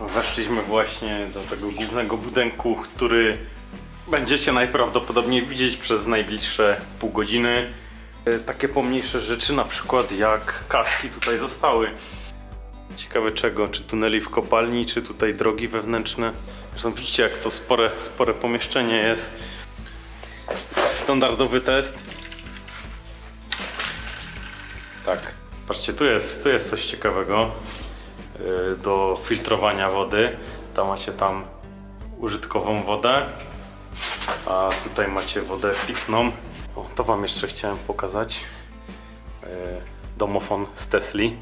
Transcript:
Weszliśmy właśnie do tego głównego budynku, który będziecie najprawdopodobniej widzieć przez najbliższe pół godziny. E, Takie pomniejsze rzeczy, na przykład jak kaski tutaj zostały. Ciekawe czego, czy tuneli w kopalni, czy tutaj drogi wewnętrzne. Zresztą widzicie jak to spore, spore pomieszczenie jest. Standardowy test. Tak, patrzcie, tu jest, tu jest coś ciekawego do filtrowania wody. Tam macie tam użytkową wodę, a tutaj macie wodę pitną. O, to wam jeszcze chciałem pokazać. Yy, domofon z Tesli.